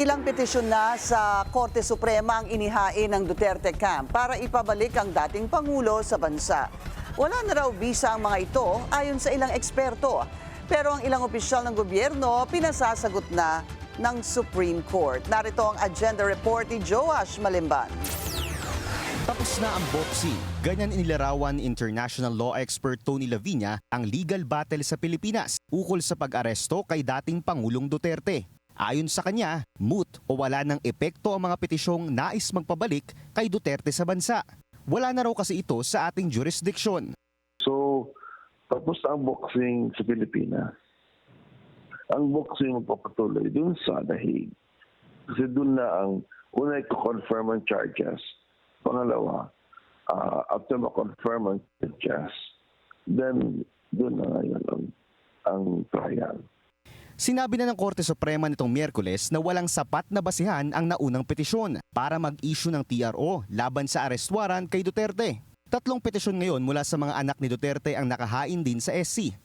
Ilang petisyon na sa Korte Suprema ang inihain ng Duterte Camp para ipabalik ang dating Pangulo sa bansa. Wala na raw visa ang mga ito ayon sa ilang eksperto. Pero ang ilang opisyal ng gobyerno pinasasagot na ng Supreme Court. Narito ang agenda report ni Joash Malimban. Tapos na ang boxing. Ganyan inilarawan ni international law expert Tony Lavinia ang legal battle sa Pilipinas ukol sa pag-aresto kay dating Pangulong Duterte. Ayon sa kanya, moot o wala ng epekto ang mga petisyong nais magpabalik kay Duterte sa bansa. Wala na raw kasi ito sa ating jurisdiction. So, tapos ang boxing sa Pilipinas. Ang boxing magpapatuloy dun sa Hague. Kasi dun na ang una i-confirm ang charges. Pangalawa, uh, after ma-confirm ang charges, then dun na ngayon ang, ang trial. Sinabi na ng Korte Suprema nitong Miyerkules na walang sapat na basihan ang naunang petisyon para mag-issue ng TRO laban sa arrest warrant kay Duterte. Tatlong petisyon ngayon mula sa mga anak ni Duterte ang nakahain din sa SC.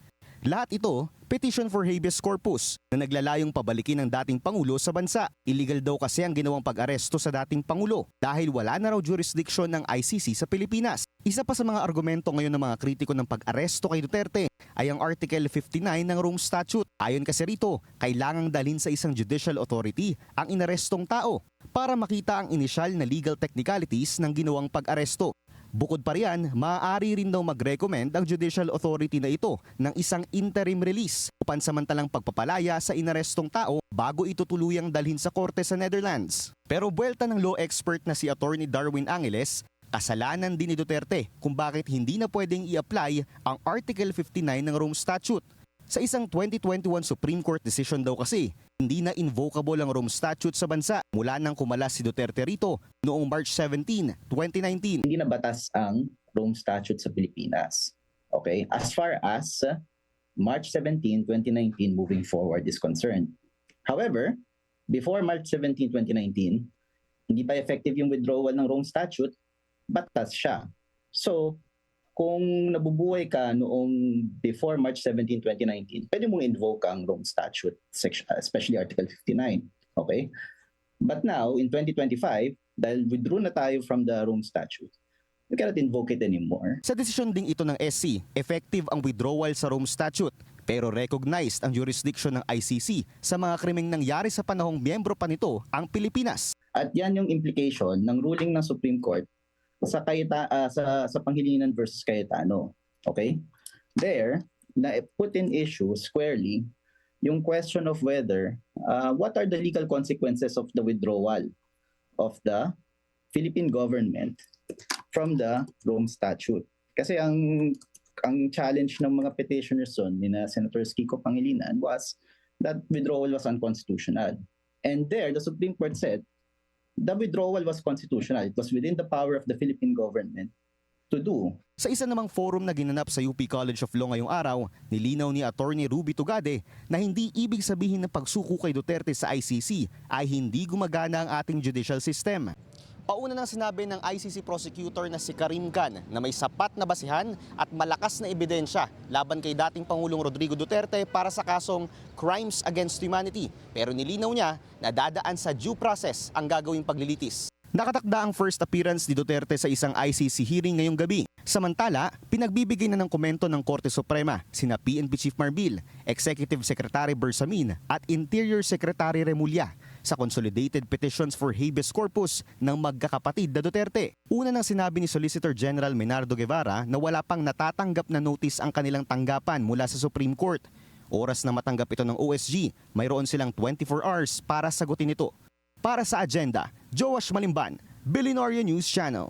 Lahat ito, petition for habeas corpus na naglalayong pabalikin ang dating Pangulo sa bansa. Illegal daw kasi ang ginawang pag-aresto sa dating Pangulo dahil wala na raw jurisdiction ng ICC sa Pilipinas. Isa pa sa mga argumento ngayon ng mga kritiko ng pag-aresto kay Duterte ay ang Article 59 ng Rome Statute. Ayon kasi rito, kailangang dalhin sa isang judicial authority ang inarestong tao para makita ang inisyal na legal technicalities ng ginawang pag-aresto. Bukod pa riyan, maaari rin daw mag-recommend ang judicial authority na ito ng isang interim release o pansamantalang pagpapalaya sa inarestong tao bago ito tuluyang dalhin sa korte sa Netherlands. Pero buwelta ng law expert na si Attorney Darwin Angeles, kasalanan din ni Duterte kung bakit hindi na pwedeng i-apply ang Article 59 ng Rome Statute. Sa isang 2021 Supreme Court decision daw kasi, hindi na invocable ang Rome Statute sa bansa mula nang kumalas si Duterte rito noong March 17, 2019. hindi na batas ang Rome Statute sa Pilipinas. Okay? As far as uh, March 17, 2019 moving forward is concerned. However, before March 17, 2019, hindi pa effective yung withdrawal ng Rome Statute, batas siya. So, kung nabubuhay ka noong before March 17, 2019, pwede mong invoke ang Rome Statute, section, especially Article 59. Okay? But now, in 2025, dahil withdraw na tayo from the Rome Statute, we cannot invoke it anymore. Sa desisyon ding ito ng SC, effective ang withdrawal sa Rome Statute pero recognized ang jurisdiction ng ICC sa mga krimeng nangyari sa panahong miyembro pa nito ang Pilipinas. At yan yung implication ng ruling ng Supreme Court sa Cayeta, ah, sa sa Pangilinan versus Cayetano. Okay? There, na put in issue squarely yung question of whether uh, what are the legal consequences of the withdrawal of the Philippine government from the Rome Statute. Kasi ang ang challenge ng mga petitioners doon ni na Senator Kiko Pangilinan was that withdrawal was unconstitutional. And there, the Supreme Court said the withdrawal was constitutional. It was within the power of the Philippine government to do. Sa isa namang forum na ginanap sa UP College of Law ngayong araw, nilinaw ni Attorney Ruby Tugade na hindi ibig sabihin ng pagsuko kay Duterte sa ICC ay hindi gumagana ang ating judicial system. Pauna nang sinabi ng ICC prosecutor na si Karim Khan na may sapat na basihan at malakas na ebidensya laban kay dating Pangulong Rodrigo Duterte para sa kasong Crimes Against Humanity. Pero nilinaw niya na dadaan sa due process ang gagawing paglilitis. Nakatakda ang first appearance ni Duterte sa isang ICC hearing ngayong gabi. Samantala, pinagbibigay na ng komento ng Korte Suprema sina PNP Chief Marbil, Executive Secretary Bersamin at Interior Secretary Remulla sa consolidated petitions for habeas corpus ng magkakapatid na Duterte. Una nang sinabi ni Solicitor General Menardo Guevara na wala pang natatanggap na notice ang kanilang tanggapan mula sa Supreme Court. Oras na matanggap ito ng OSG, mayroon silang 24 hours para sagutin ito. Para sa agenda, Joash Malimban, Billionaire News Channel.